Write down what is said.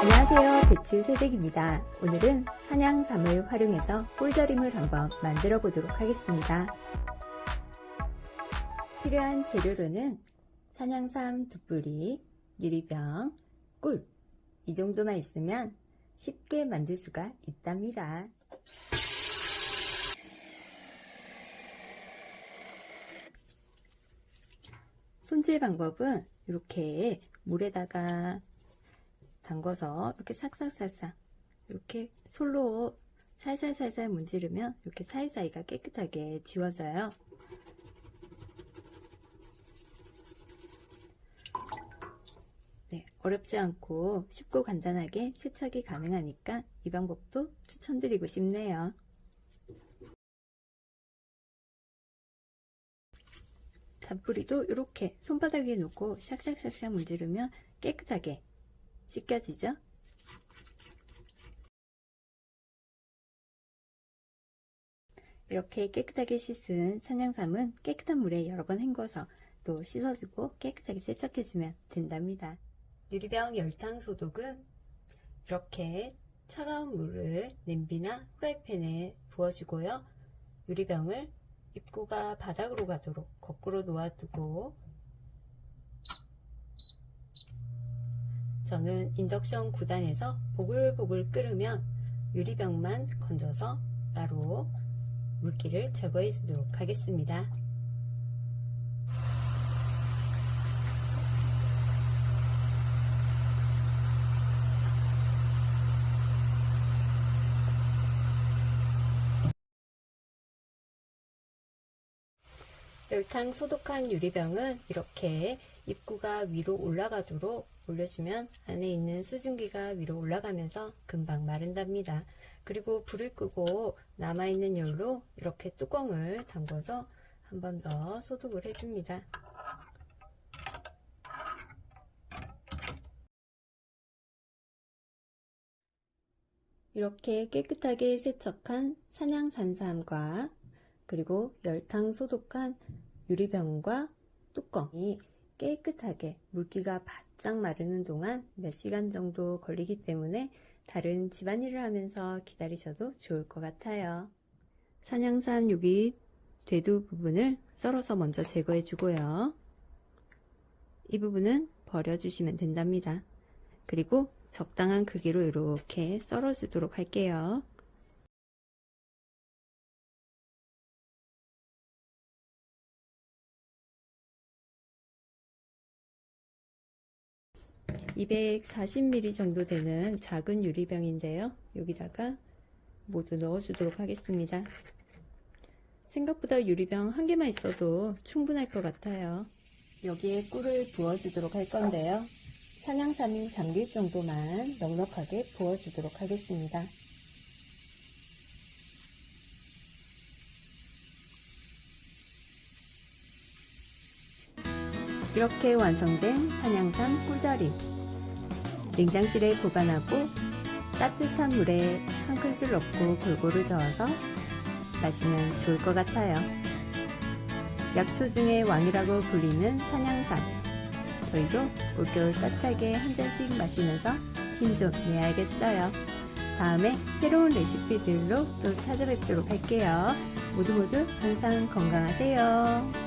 안녕하세요. 대추 새댁입니다. 오늘은 산양삼을 활용해서 꿀절임을 한번 만들어 보도록 하겠습니다. 필요한 재료로는 산양삼 두 뿌리, 유리병, 꿀, 이 정도만 있으면 쉽게 만들 수가 있답니다. 손질 방법은 이렇게 물에다가 담궈서 이렇게 싹싹싹싹 이렇게 솔로 살살살살 문지르면 이렇게 사이사이가 깨끗하게 지워져요. 네, 어렵지 않고 쉽고 간단하게 세척이 가능하니까 이 방법도 추천드리고 싶네요. 잔뿌리도 이렇게 손바닥 위에 놓고 샥샥샥샥 문지르면 깨끗하게 씻겨지죠? 이렇게 깨끗하게 씻은 산양삼은 깨끗한 물에 여러 번 헹궈서 또 씻어주고 깨끗하게 세척해주면 된답니다. 유리병 열탕 소독은 이렇게 차가운 물을 냄비나 프라이팬에 부어주고요. 유리병을 입구가 바닥으로 가도록 거꾸로 놓아두고 저는 인덕션 9단에서 보글보글 끓으면 유리병만 건져서 따로 물기를 제거해 주도록 하겠습니다. 열탕 소독한 유리병은 이렇게 입구가 위로 올라가도록 올려주면 안에 있는 수증기가 위로 올라가면서 금방 마른답니다. 그리고 불을 끄고 남아있는 열로 이렇게 뚜껑을 담궈서 한 번 더 소독을 해줍니다. 이렇게 깨끗하게 세척한 산양산삼과 그리고 열탕 소독한 유리병과 뚜껑이 깨끗하게 물기가 바짝 마르는 동안 몇 시간 정도 걸리기 때문에 다른 집안일을 하면서 기다리셔도 좋을 것 같아요. 산양삼 여기 대두 부분을 썰어서 먼저 제거해 주고요. 이 부분은 버려주시면 된답니다. 그리고 적당한 크기로 이렇게 썰어 주도록 할게요. 240ml 정도 되는 작은 유리병인데요. 여기다가 모두 넣어주도록 하겠습니다. 생각보다 유리병 한 개만 있어도 충분할 것 같아요. 여기에 꿀을 부어주도록 할 건데요. 산양삼이 잠길 정도만 넉넉하게 부어주도록 하겠습니다. 이렇게 완성된 산양삼 꿀자리 냉장실에 보관하고 따뜻한 물에 한 큰술 넣고 골고루 저어서 마시면 좋을 것 같아요. 약초 중에 왕이라고 불리는 산양삼 저희도 올겨울 따뜻하게 한 잔씩 마시면서 힘 좀 내야겠어요. 다음에 새로운 레시피들로 또 찾아뵙도록 할게요. 모두 모두 항상 건강하세요.